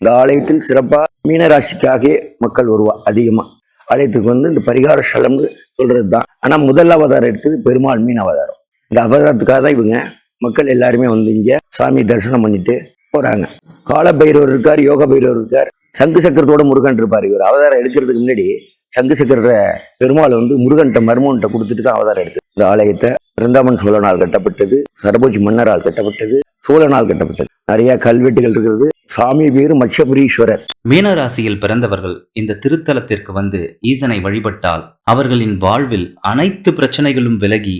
இந்த ஆலயத்தில் சிறப்பாக மீனராசிக்காக மக்கள் வருவா அதிகமாக ஆலயத்துக்கு வந்து இந்த பரிகார ஸ்தலம்னு சொல்கிறது தான் ஆனால் முதல் அவதாரம் எடுத்தது பெருமாள் மீன் அவதாரம். இந்த அவதாரத்துக்காக தான் இவங்க மக்கள் எல்லாருமே வந்து இங்கே சாமி தரிசனம் பண்ணிட்டு போகிறாங்க கால பைரவர் இருக்கார் யோக பைரவர் இருக்கார். சங்கு சக்கரத்தோட முருகன் இருப்பார் இவர். அவதாரம் எடுக்கிறதுக்கு முன்னாடி சங்கு சக்கர பெருமாள் வந்து முருகன்ட்ட மர்மன்ட்ட கொடுத்துட்டு தான் அவதாரம் எடுத்து இந்த ஆலயத்தை பிருந்தாமன் சோழனால் கட்டப்பட்டது சரபோஜி மன்னரால் கட்டப்பட்டது. சோழனால் கட்டப்பட்டது. நிறைய கல்வெட்டுகள் இருக்கிறது. சாமி பேரு மச்சபுரீஸ்வரர். மீனராசியில் பிறந்தவர்கள் இந்த திருத்தலத்திற்கு வந்து ஈசனை வழிபட்டால் அவர்களின் வாழ்வில் அனைத்து பிரச்சனைகளும் விலகி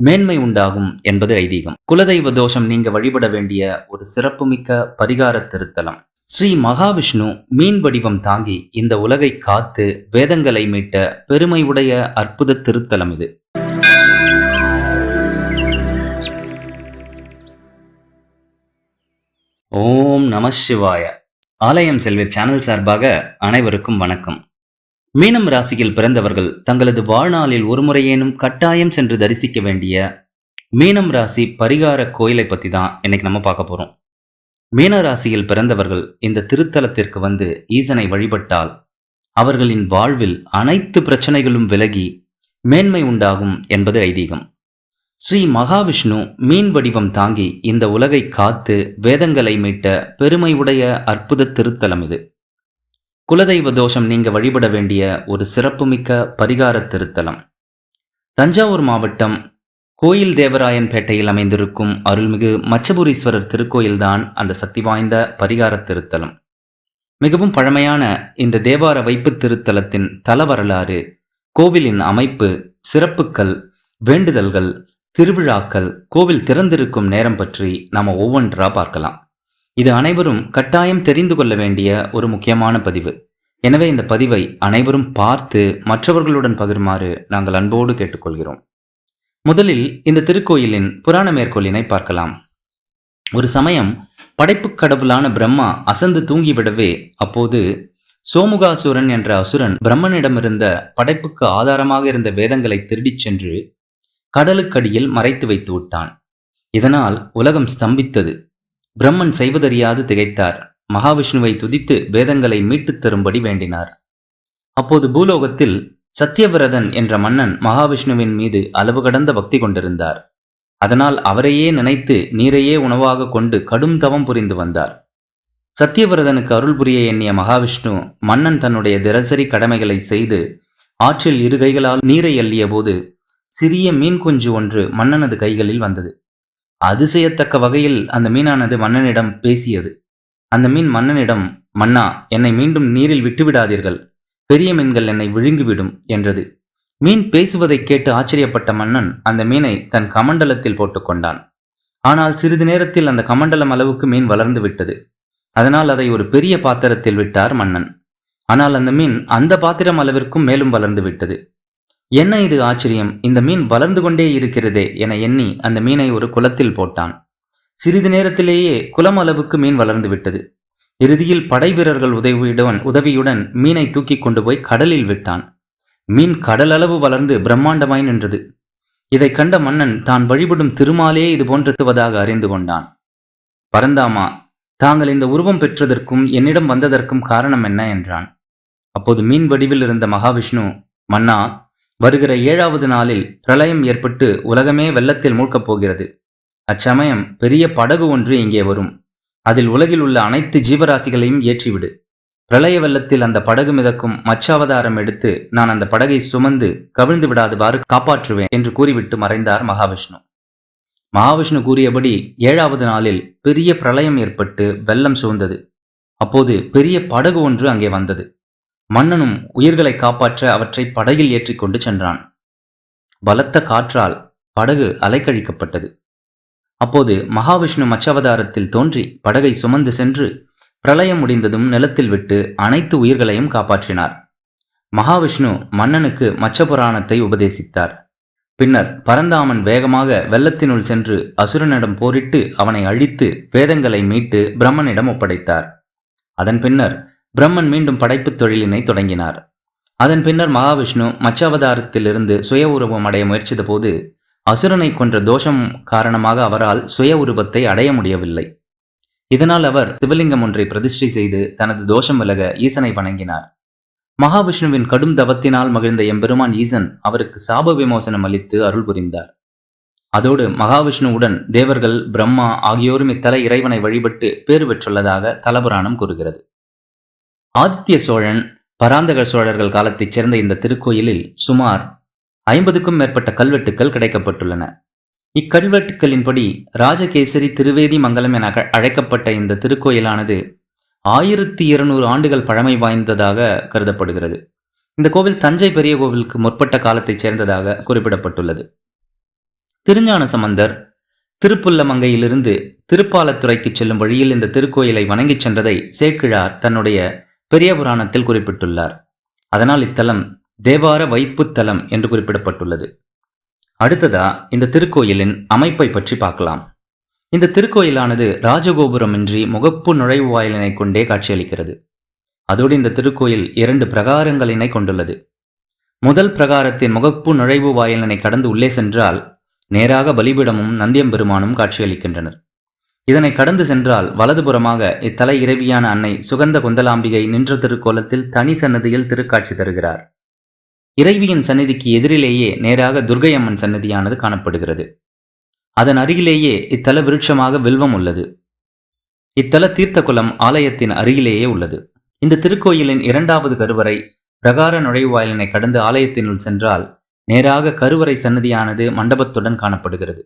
மேன்மை உண்டாகும் என்பது ஐதீகம். குலதெய்வ தோஷம் நீங்க வழிபட வேண்டிய ஒரு சிறப்புமிக்க பரிகார திருத்தலம். ஸ்ரீ மகாவிஷ்ணு மீன் வடிவம் தாங்கி இந்த உலகை காத்து வேதங்களை மீட்ட பெருமை உடைய அற்புத திருத்தலம் இது. ஓம் நம சிவாய. ஆலயம் செல்வீர் சேனல் சார்பாக அனைவருக்கும் வணக்கம். மீனம் ராசியில் பிறந்தவர்கள் தங்களது வாழ்நாளில் ஒருமுறையேனும் கட்டாயம் சென்று தரிசிக்க வேண்டிய மீனம் ராசி பரிகார கோயிலை பத்தி தான் இன்னைக்கு நம்ம பார்க்க போறோம். மீன ராசியில் பிறந்தவர்கள் இந்த திருத்தலத்திற்கு வந்து ஈசனை வழிபட்டால் அவர்களின் வாழ்வில் அனைத்து பிரச்சனைகளும் விலகி மேன்மை உண்டாகும் என்பது ஐதீகம். ஸ்ரீ மகாவிஷ்ணு மீன் வடிவம் தாங்கி இந்த உலகை காத்து வேதங்களை மீட்ட பெருமையுடைய அற்புத திருத்தலம் இது. குலதெய்வ தோஷம் நீங்க வழிபட வேண்டிய ஒரு சிறப்புமிக்க பரிகார திருத்தலம். தஞ்சாவூர் மாவட்டம் கோயில் தேவராயன் பேட்டையில் அமைந்திருக்கும் அருள்மிகு மச்சபுரீஸ்வரர் திருக்கோயில்தான் அந்த சக்தி வாய்ந்த பரிகார திருத்தலம். மிகவும் பழமையான இந்த தேவார வைப்பு திருத்தலத்தின் தல வரலாறு கோவிலின் அமைப்பு சிறப்புக்கள் வேண்டுதல்கள் திருவிழாக்கள் கோவில் திறந்திருக்கும் நேரம் பற்றி நாம ஒவ்வொன்றா பார்க்கலாம். இது அனைவரும் கட்டாயம் தெரிந்து கொள்ள வேண்டிய ஒரு முக்கியமான பதிவு. எனவே இந்த பதிவை அனைவரும் பார்த்து மற்றவர்களுடன் பகிருமாறு நாங்கள் அன்போடு கேட்டுக்கொள்கிறோம். முதலில் இந்த திருக்கோயிலின் புராண மேற்கோளினை பார்க்கலாம். ஒரு சமயம் படைப்புக் கடவுளான பிரம்மா அசந்து தூங்கிவிடவே அப்போது சோமுகாசுரன் என்ற அசுரன் பிரம்மனிடமிருந்த படைப்புக்கு ஆதாரமாக இருந்த வேதங்களை திருடிச் சென்று கடலுக்கடியில் மறைத்து வைத்து விட்டான். இதனால் உலகம் ஸ்தம்பித்தது. பிரம்மன் செய்வதறியாது திகைத்தார். மகாவிஷ்ணுவை துதித்து வேதங்களை மீட்டுத் தரும்படி வேண்டினார். அப்போது பூலோகத்தில் சத்தியவிரதன் என்ற மன்னன் மகாவிஷ்ணுவின் மீது அளவு கடந்த பக்தி கொண்டிருந்தார். அதனால் அவரையே நினைத்து நீரையே உணவாக கொண்டு கடும் தவம் புரிந்து வந்தார். சத்தியவிரதனுக்கு அருள் புரிய எண்ணிய மகாவிஷ்ணு மன்னன் தன்னுடைய தினசரி கடமைகளை செய்து ஆற்றில் இரு கைகளால் நீரை அள்ளிய போது சிறிய மீன் குஞ்சு ஒன்று மன்னனது கைகளில் வந்தது. அதிசயத்தக்க வகையில் அந்த மீனானது மன்னனிடம் பேசியது. அந்த மீன் மன்னனிடம் மன்னா என்னை மீண்டும் நீரில் விட்டுவிடாதீர்கள். பெரிய மீன்கள் என்னை விழுங்கிவிடும் என்றது. மீன் பேசுவதைக் கேட்டு ஆச்சரியப்பட்ட மன்னன் அந்த மீனை தன் கமண்டலத்தில் போட்டுக்கொண்டான் ஆனால் சிறிது நேரத்தில் அந்த கமண்டலம் அளவுக்கு மீன் வளர்ந்து விட்டது. அதனால் அதை ஒரு பெரிய பாத்திரத்தில் விட்டார் மன்னன். ஆனால் அந்த மீன் அந்த பாத்திரம் அளவிற்கும் மேலும் வளர்ந்து விட்டது. என்ன இது ஆச்சரியம்? இந்த மீன் வளர்ந்து கொண்டே இருக்கிறதே என எண்ணி அந்த மீனை ஒரு குளத்தில் போட்டான். சிறிது நேரத்திலேயே குளம் அளவுக்கு மீன் வளர்ந்து விட்டது. இறுதியில் படை வீரர்கள் உதவியுடன் உதவியுடன் மீனை தூக்கி கொண்டு போய் கடலில் விட்டான். மீன் கடலளவு வளர்ந்து பிரம்மாண்டமாய் நின்றது. இதை கண்ட மன்னன் தான் வழிபடும் திருமாலே இது போன்றதுவதாக அறிந்து கொண்டான். பரந்தாமா தாங்கள் இந்த உருவம் பெற்றதற்கும் என்னிடம் வந்ததற்கும் காரணம் என்ன? என்றான். அப்போது மீன் வடிவில் இருந்த மகாவிஷ்ணு மன்னா வருகிற ஏழாவது நாளில் பிரளயம் ஏற்பட்டு உலகமே வெள்ளத்தில் மூழ்கப் போகிறது. அச்சமயம் பெரிய படகு ஒன்று இங்கே வரும். அதில் உலகில் உள்ள அனைத்து ஜீவராசிகளையும் ஏற்றிவிடு. பிரளய வெள்ளத்தில் அந்த படகு மிதக்கும் மச்சாவதாரம் எடுத்து நான் அந்த படகை சுமந்து கவிழ்ந்து விடாதவாறு காப்பாற்றுவேன் என்று கூறிவிட்டு மறைந்தார் மகாவிஷ்ணு. மகாவிஷ்ணு கூறியபடி ஏழாவது நாளில் பெரிய பிரளயம் ஏற்பட்டு வெள்ளம் சூழ்ந்தது. அப்போது பெரிய படகு ஒன்று அங்கே வந்தது. மன்னனும் உயிர்களை காப்பாற்ற அவற்றை படகில் ஏற்றிக்கொண்டு சென்றான். பலத்த காற்றால் படகு அலைக்கழிக்கப்பட்டது. அப்போது மகாவிஷ்ணு மச்சவதாரத்தில் தோன்றி படகை சுமந்து சென்று பிரளயம் முடிந்ததும் நிலத்தில் விட்டு அனைத்து உயிர்களையும் காப்பாற்றினார். மகாவிஷ்ணு மன்னனுக்கு மச்ச புராணத்தை உபதேசித்தார். பின்னர் பரந்தாமன் வேகமாக வெள்ளத்தினுள் சென்று அசுரனிடம் போரிட்டு அவனை அழித்து வேதங்களை மீட்டு பிரம்மனிடம் ஒப்படைத்தார். அதன் பின்னர் பிரம்மன் மீண்டும் படைப்புத் தொழிலினை தொடங்கினார். அதன் பின்னர் மகாவிஷ்ணு மச்சாவதாரத்திலிருந்து சுய உருவம் அடைய முயற்சித்த போது அசுரனை கொன்ற தோஷம் காரணமாக அவரால் சுய உருவத்தை அடைய முடியவில்லை. இதனால் அவர் சிவலிங்கம் ஒன்றை பிரதிஷ்டை செய்து தனது தோஷம் விலக ஈசனை வணங்கினார். மகாவிஷ்ணுவின் கடும் தவத்தினால் மகிழ்ந்த எம்பெருமான் ஈசன் அவருக்கு சாப விமோசனம் அளித்து அருள் புரிந்தார். அதோடு மகாவிஷ்ணுவுடன் தேவர்கள் பிரம்மா ஆகியோரும் இத்தல இறைவனை வழிபட்டு பேறு பெற்றுள்ளதாக தலபுராணம் கூறுகிறது. ஆதித்ய சோழன் பராந்தக சோழர்கள் காலத்தைச் சேர்ந்த இந்த திருக்கோயிலில் சுமார் ஐம்பதுக்கும் மேற்பட்ட கல்வெட்டுக்கள் கிடைக்கப்பட்டுள்ளன. இக்கல்வெட்டுக்களின்படி ராஜகேசரி திருவேதி மங்கலம் என அழைக்கப்பட்ட இந்த திருக்கோயிலானது ஆயிரத்தி இருநூறு ஆண்டுகள் பழமை வாய்ந்ததாக கருதப்படுகிறது. இந்த கோவில் தஞ்சை பெரிய கோவிலுக்கு முற்பட்ட காலத்தைச் சேர்ந்ததாக குறிப்பிடப்பட்டுள்ளது. திருஞான சம்பந்தர் திருப்புல்லமங்கையிலிருந்து திருப்பாலத்துறைக்கு செல்லும் வழியில் இந்த திருக்கோயிலை வணங்கிச் சென்றதை சேக்கிழார் தன்னுடைய பெரிய புராணத்தில் குறிப்பிட்டுள்ளார். அதனால் இத்தலம் தேவார வைப்புத் தலம் என்று குறிப்பிடப்பட்டுள்ளது. அடுத்ததா இந்த திருக்கோயிலின் அமைப்பை பற்றி பார்க்கலாம். இந்த திருக்கோயிலானது ராஜகோபுரமின்றி முகப்பு நுழைவு வாயிலினை கொண்டே காட்சியளிக்கிறது. அதோடு இந்த திருக்கோயில் இரண்டு பிரகாரங்களினை கொண்டுள்ளது. முதல் பிரகாரத்தின் முகப்பு நுழைவு வாயிலினை கடந்து உள்ளே சென்றால் நேராக பலிபீடமும் நந்தியம்பெருமானும் காட்சியளிக்கின்றனர். இதனை கடந்து சென்றால் வலதுபுறமாக இத்தலை இறைவியான அன்னை சுகந்த குந்தலாம்பிகை நின்ற திருக்கோலத்தில் தனி சன்னதியில் திருக்காட்சி தருகிறார். இறைவியின் சன்னதிக்கு எதிரிலேயே நேராக துர்க்கையம்மன் சன்னதியானது காணப்படுகிறது. அதன் அருகிலேயே இத்தல விருட்சமாக வில்வம் உள்ளது. இத்தல தீர்த்தகுளம் ஆலயத்தின் அருகிலேயே உள்ளது. இந்த திருக்கோயிலின் இரண்டாவது கருவறை பிரகார நுழைவாயிலினை கடந்து ஆலயத்தினுள் சென்றால் நேராக கருவறை சன்னதியானது மண்டபத்துடன் காணப்படுகிறது.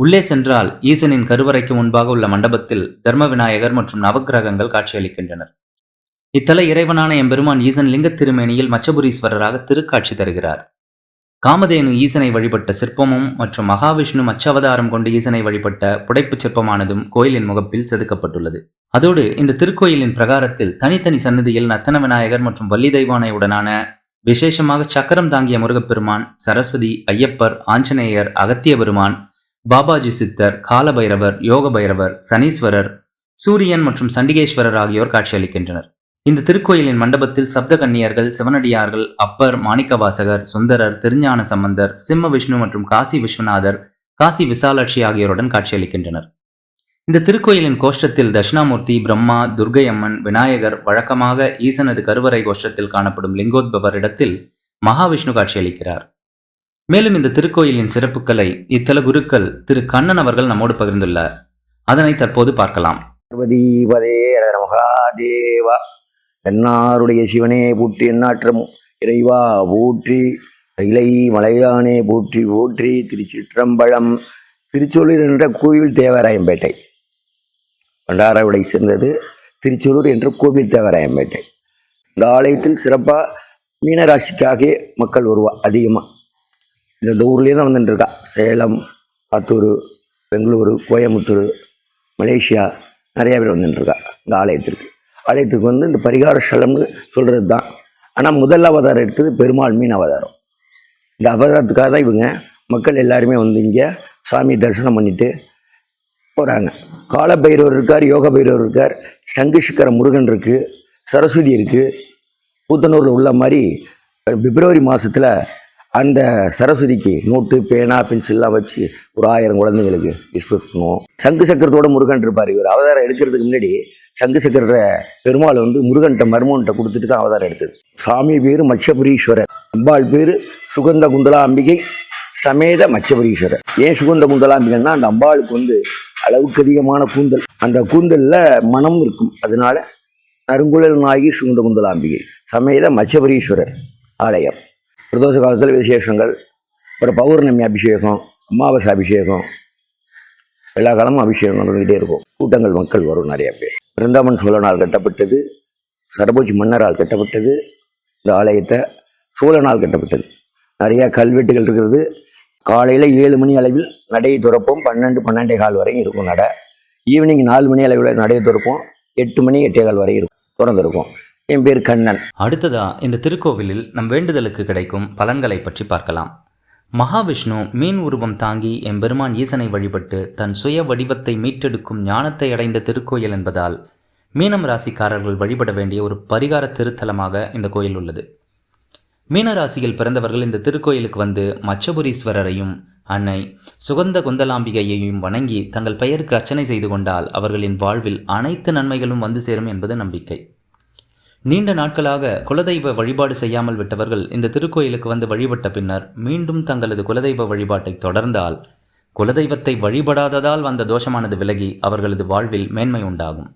உள்ளே சென்றால் ஈசனின் கருவறைக்கு முன்பாக உள்ள மண்டபத்தில் தர்ம விநாயகர் மற்றும் நவக்கிரகங்கள் காட்சியளிக்கின்றனர். இத்தல இறைவனான எம்பெருமான் ஈசன் லிங்க திருமேனியில் மச்சபுரீஸ்வரராக திருக்காட்சி தருகிறார். காமதேனு ஈசனை வழிபட்ட சிற்பமும் மற்றும் மகாவிஷ்ணு மச்சவதாரம் கொண்டு ஈசனை வழிபட்ட புடைப்புச் சிற்பமானதும் கோயிலின் முகப்பில் செதுக்கப்பட்டுள்ளது. அதோடு இந்த திருக்கோயிலின் பிரகாரத்தில் தனித்தனி சன்னதியில் நத்தன விநாயகர் மற்றும் வள்ளி தெய்வானையுடனான விசேஷமாக சக்கரம் தாங்கிய முருகப்பெருமான் சரஸ்வதி ஐயப்பர் ஆஞ்சநேயர் அகத்திய பெருமான் பாபாஜி சித்தர் காலபைரவர் யோக பைரவர் சனீஸ்வரர் சூரியன் மற்றும் சண்டிகேஸ்வரர் ஆகியோர் காட்சியளிக்கின்றனர். இந்த திருக்கோயிலின் மண்டபத்தில் சப்த கன்னியர்கள் சிவனடியார்கள் அப்பர் மாணிக்கவாசகர் சுந்தரர் திருஞான சம்பந்தர் சிம்ம விஷ்ணு மற்றும் காசி விஸ்வநாதர் காசி விசாலாட்சி ஆகியோருடன் காட்சியளிக்கின்றனர். இந்த திருக்கோயிலின் கோஷ்டத்தில் தட்சிணாமூர்த்தி பிரம்மா துர்க்கை அம்மன் விநாயகர் வழக்கமாக ஈசனது கருவறை கோஷ்டத்தில் காணப்படும் லிங்கோத்பவர் இடத்தில் மகாவிஷ்ணு காட்சியளிக்கிறார். மேலும் இந்த திருக்கோயிலின் சிறப்புகளை இத்தல குருக்கள் திரு கண்ணன் அவர்கள் நம்மோடு பகிர்ந்துள்ளார். அதனை தற்போது பார்க்கலாம். மகாதேவா. என்னாருடைய சிவனே போற்றி எண்ணாற்றம் இறைவா போற்றி இலை மலையானே போற்றி போற்றி திருச்சிற்றம்பலம் திருச்சூலூர் என்ற கோவில் தேவராயம்பேட்டை. பண்டாரவிடை சேர்ந்தது திருச்சூலூர் என்ற கோவில் தேவராயம்பேட்டை. இந்த ஆலயத்தில் சிறப்பாக மீனராசிக்காக மக்கள் வருவா அதிகமாக இந்த ஊர்லேயே தான் வந்துட்டுருக்கா சேலம் ஆத்தூர் பெங்களூரு கோயம்புத்தூர் மலேசியா நிறையா பேர் வந்துட்டுருக்கா இந்த ஆலயத்திற்கு. ஆலயத்துக்கு வந்து இந்த பரிகார ஸ்தலம்னு சொல்கிறது தான் ஆனால் முதல் அவதாரம் எடுத்தது பெருமாள் மீன் அவதாரம். இந்த அவதாரத்துக்காக தான் இவங்க மக்கள் எல்லாருமே வந்து இங்கே சாமி தரிசனம் பண்ணிட்டு போகிறாங்க காலபைரவர் இருக்கார் யோக பைரவர் இருக்கார் சங்கு முருகன் இருக்குது சரஸ்வதி இருக்குது கூத்தனூரில் உள்ள மாதிரி பிப்ரவரி மாதத்தில் அந்த சரஸ்வதிக்கு நோட்டு பேனா பென்சில்லாம் வச்சு ஒரு ஆயிரம் குழந்தைங்களுக்கு டிஸ்போஸ் பண்ணுவோம் சங்கு சக்கரத்தோட முருகன் இருப்பார் இவர். அவதாரம் எடுக்கிறதுக்கு முன்னாடி சங்கு சக்கர பெருமாள் வந்து முருகன்கிட்ட மர்மன்கிட்ட கொடுத்துட்டு தான் அவதாரம் எடுத்தது. சாமி பேர் மச்சபுரீஸ்வரர். அம்பாள் பேர் சுகந்த குந்தலா அம்பிகை சமேத மச்சபுரீஸ்வரர். ஏன் சுகந்த குந்தலா அம்பிகைன்னா அந்த அம்பாளுக்கு வந்து அளவுக்கு அதிகமான கூந்தல். அந்த கூந்தலில் மனம் இருக்கும். அதனால நறுங்குழல் நாயகி சுகுந்த குந்தலாம்பிகை சமேத மச்சபுரீஸ்வரர் ஆலயம். பிரதோஷ காலத்தில் விசேஷங்கள் அப்புறம் பௌர்ணமி அபிஷேகம் அமாவாசை அபிஷேகம் எல்லா காலமும் அபிஷேகம் நடந்துகிட்டே இருக்கும். கூட்டங்கள் மக்கள் வரும் நிறைய பேர். பிருந்தாவன் சோழனால் கட்டப்பட்டது சரபோஜி மன்னரால் கட்டப்பட்டது இந்த ஆலயத்தை சோழனால் கட்டப்பட்டது. நிறையா கல்வெட்டுகள் இருக்கிறது. காலையில் ஏழு மணி அளவில் நடையை துறப்போம். பன்னெண்டு பன்னெண்டே கால் வரையும் இருக்கும் நடை. ஈவினிங் நாலு மணி அளவில் நடையை துறப்போம். எட்டு மணி எட்டே கால் வரையும் இருக்கும். திறந்துருக்கும். என் பேர் கண்ணன். அடுத்ததா இந்த திருக்கோவிலில் நம் வேண்டுதலுக்கு கிடைக்கும் பலன்களை பற்றி பார்க்கலாம். மகாவிஷ்ணு மீன் உருவம் தாங்கி எம்பெருமான் ஈசனை வழிபட்டு தன் சுய வடிவத்தை மீட்டெடுக்கும் ஞானத்தை அடைந்த திருக்கோயில் என்பதால் மீனம் ராசிக்காரர்கள் வழிபட வேண்டிய ஒரு பரிகார திருத்தலமாக இந்த கோயில் உள்ளது. மீன ராசியில் பிறந்தவர்கள் இந்த திருக்கோயிலுக்கு வந்து மச்சபுரீஸ்வரரையும் அன்னை சுகந்த குந்தலாம்பிகையையும் வணங்கி தங்கள் பெயருக்கு அர்ச்சனை செய்து கொண்டால் அவர்களின் வாழ்வில் அனைத்து நன்மைகளும் வந்து சேரும் என்பது நம்பிக்கை. நீண்ட நாட்களாக குலதெய்வ வழிபாடு செய்யாமல் விட்டவர்கள் இந்த திருக்கோயிலுக்கு வந்து வழிபட்ட பின்னர் மீண்டும் தங்களது குலதெய்வ வழிபாட்டை தொடர்ந்தால் குலதெய்வத்தை வழிபடாததால் வந்த தோஷமானது விலகி அவர்களது வாழ்வில் மேன்மை உண்டாகும்.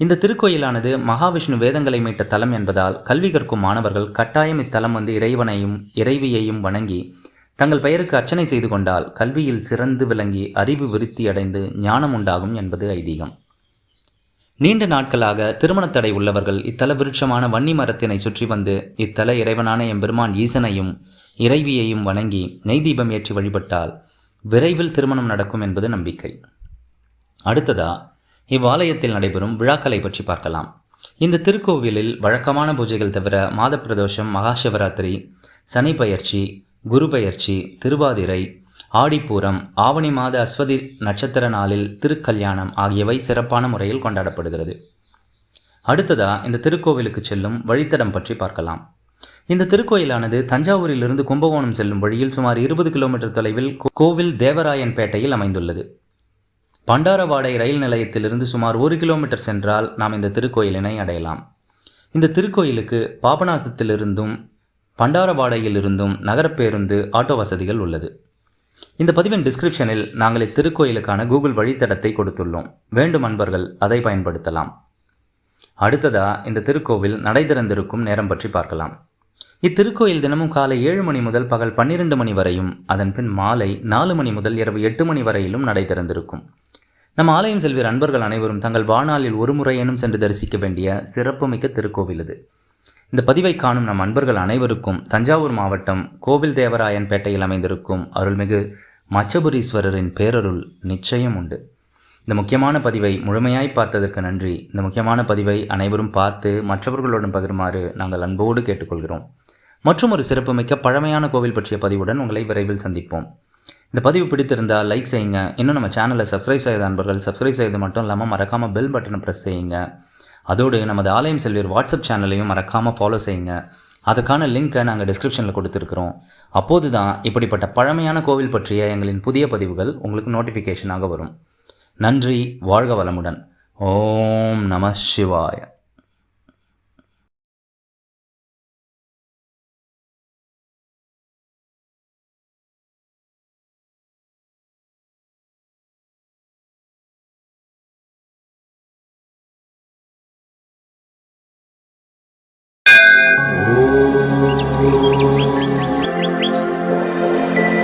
இந்த திருக்கோயிலானது மகாவிஷ்ணு வேதங்களை மீட்ட தலம் என்பதால் கல்வி கற்கும் மாணவர்கள் கட்டாயம் இத்தலம் வந்து இறைவனையும் இறைவியையும் வணங்கி தங்கள் பெயருக்கு அர்ச்சனை செய்து கொண்டால் கல்வியில் சிறந்து விளங்கி அறிவு விருத்தி அடைந்து ஞானம் உண்டாகும் என்பது ஐதீகம். நீண்ட நாட்களாக திருமணத்தடை உள்ளவர்கள் இத்தல விருட்சமான வன்னி மரத்தினை சுற்றி வந்து இத்தல இறைவனான எம்பெருமான் ஈசனையும் இறைவியையும் வணங்கி நெய் தீபம் ஏற்றி வழிபட்டால் விரைவில் திருமணம் நடக்கும் என்பது நம்பிக்கை. அடுத்ததா இவ்வாலயத்தில் நடைபெறும் விழாக்களை பற்றி பார்க்கலாம். இந்த திருக்கோவிலில் வழக்கமான பூஜைகள் தவிர மாத பிரதோஷம் மகா சிவராத்திரி சனி பயிற்சி குரு பயிற்சி திருவாதிரை ஆடிப்பூரம் ஆவணி மாத அஸ்வதி நட்சத்திர நாளில் திருக்கல்யாணம் ஆகியவை சிறப்பான முறையில் கொண்டாடப்படுகிறது. அடுத்ததா இந்த திருக்கோவிலுக்கு செல்லும் வழித்தடம் பற்றி பார்க்கலாம். இந்த திருக்கோயிலானது தஞ்சாவூரிலிருந்து கும்பகோணம் செல்லும் வழியில் சுமார் இருபது கிலோமீட்டர் தொலைவில் கோவில் தேவராயன் பேட்டையில் அமைந்துள்ளது. பண்டாரவாடை ரயில் நிலையத்திலிருந்து சுமார் ஒரு கிலோமீட்டர் சென்றால் நாம் இந்த திருக்கோயிலினை அடையலாம். இந்த திருக்கோயிலுக்கு பாபநாசத்திலிருந்தும் பண்டாரவாடையிலிருந்தும் நகரப்பேருந்து ஆட்டோ வசதிகள் உள்ளது. இந்த பதிவின் டிஸ்கிரிப்ஷனில் நாங்கள் இத்திருக்கோயிலுக்கான கூகுள் வழித்தடத்தை கொடுத்துள்ளோம். வேண்டும் அன்பர்கள் அதை பயன்படுத்தலாம். அடுத்ததா இந்த திருக்கோவில் நடை திறந்திருக்கும் நேரம் பற்றி பார்க்கலாம். இத்திருக்கோயில் தினமும் காலை ஏழு மணி முதல் பகல் பன்னிரண்டு மணி வரையும் அதன் பின் மாலை நாலு மணி முதல் இரவு எட்டு மணி வரையிலும் நடை திறந்திருக்கும். நம் ஆலயம் செல்வீர் அன்பர்கள் அனைவரும் தங்கள் வாழ்நாளில் ஒரு முறையேனும் சென்று தரிசிக்க வேண்டிய சிறப்புமிக்க திருக்கோவில் இது. இந்த பதிவை காணும் நம் அன்பர்கள் அனைவருக்கும் தஞ்சாவூர் மாவட்டம் கோவில் தேவராயன் பேட்டையில் அமைந்திருக்கும் அருள்மிகு மச்சபுரீஸ்வரரின் பேரருள் நிச்சயம் உண்டு. இந்த முக்கியமான பதிவை முழுமையாய் பார்த்ததற்கு நன்றி. இந்த முக்கியமான பதிவை அனைவரும் பார்த்து மற்றவர்களுடன் பகிருமாறு நாங்கள் அன்போடு கேட்டுக்கொள்கிறோம். மற்றும் ஒரு சிறப்புமிக்க பழமையான கோவில் பற்றிய பதிவுடன் உங்களை விரைவில் சந்திப்போம். இந்த பதிவு பிடித்திருந்தால் லைக் செய்யுங்க. இன்னும் நம்ம சேனலை சப்ஸ்கிரைப் செய்த அன்பர்கள் சப்ஸ்கிரைப் செய்து மட்டும் இல்லாமல் மறக்காமல் பெல் பட்டனை ப்ரெஸ் செய்யுங்க. அதோடு நமது ஆலயம் செல்வியர் வாட்ஸ்அப் சேனலையும் மறக்காமல் ஃபாலோ செய்யுங்க. அதுக்கான லிங்க்கை நாங்கள் டிஸ்கிரிப்ஷனில் கொடுத்துருக்குறோம். அப்போது தான் இப்படிப்பட்ட பழமையான கோவில் பற்றிய எங்களின் புதிய பதிவுகள் உங்களுக்கு நோட்டிஃபிகேஷனாக வரும். நன்றி வாழ்க வளமுடன். ஓம் நம சிவாய. Thank you.